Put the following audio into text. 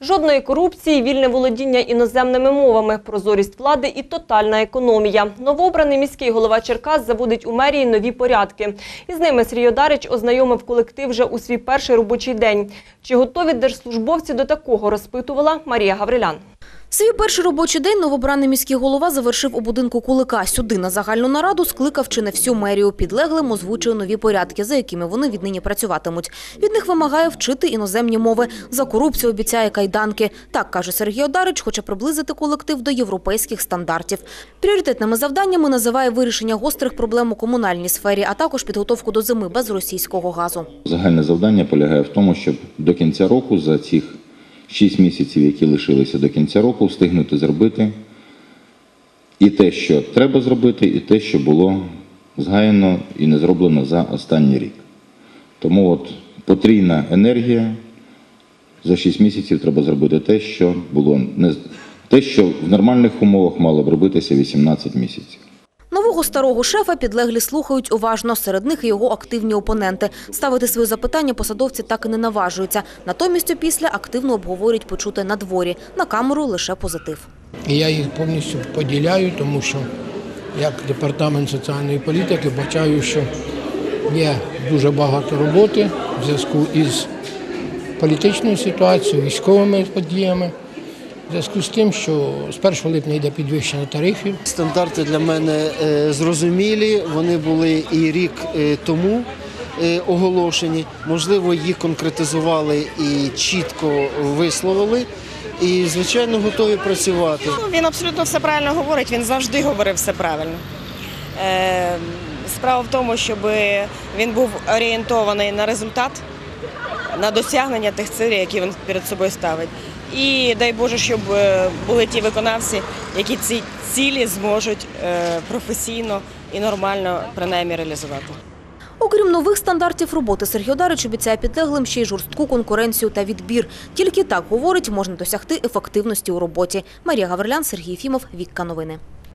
Жодної корупції, вільне володіння іноземними мовами, прозорість влади і тотальна економія. Новообраний міський голова Черкас заводить у мерії нові порядки. Із ними Сергій Одарич ознайомив колектив вже у свій перший робочий день. Чи готові держслужбовці до такого, розпитувала Марія Гаврилян. Свій перший робочий день новобраний міський голова завершив у будинку Кулика. Сюди на загальну нараду скликав чи не всю мерію. Підлеглим озвучує нові порядки, за якими вони віднині працюватимуть. Від них вимагає вчити іноземні мови. За корупцію обіцяє кайданки. Так, каже Сергій Одарич, хоче приблизити колектив до європейських стандартів. Пріоритетними завданнями називає вирішення гострих проблем у комунальній сфері, а також підготовку до зими без російського газу. Загальне завдання полягає в тому, щоб до кінця року, за цих 6 місяців, які лишилися до кінця року, встигнути зробити і те, що треба зробити, і те, що було згаяно і не зроблено за останній рік. Тому от потрійна енергія за 6 місяців треба зробити те, що було не те, що в нормальних умовах мало б робитися 18 місяців. Нового старого шефа підлеглі слухають уважно. Серед них його активні опоненти. Ставити свої запитання посадовці так і не наважуються. Натомість опісля активно обговорюють почуте на дворі. На камеру лише позитив. Я їх повністю поділяю, тому що як департамент соціальної політики бачаю, що є дуже багато роботи в зв'язку із політичною ситуацією, військовими подіями, в зв'язку з тим, що з 1 липня йде підвищення тарифів. Стандарти для мене е, зрозумілі. Вони були і рік е, тому е, оголошені. Можливо, їх конкретизували і чітко висловили. І, звичайно, готові працювати. Він абсолютно все правильно говорить, він завжди говорив все правильно. Справа в тому, щоб він був орієнтований на результат, на досягнення тих цілей, які він перед собою ставить. І дай Боже, щоб е, були ті виконавці, які ці цілі зможуть е, професійно і нормально принаймні реалізувати. Окрім нових стандартів роботи, Сергій Одарич обіцяє підлеглим ще й жорстку конкуренцію та відбір. Тільки так, говорить, можна досягти ефективності у роботі. Марія Гаврилян, Сергій Єфімов, Вікка Новини.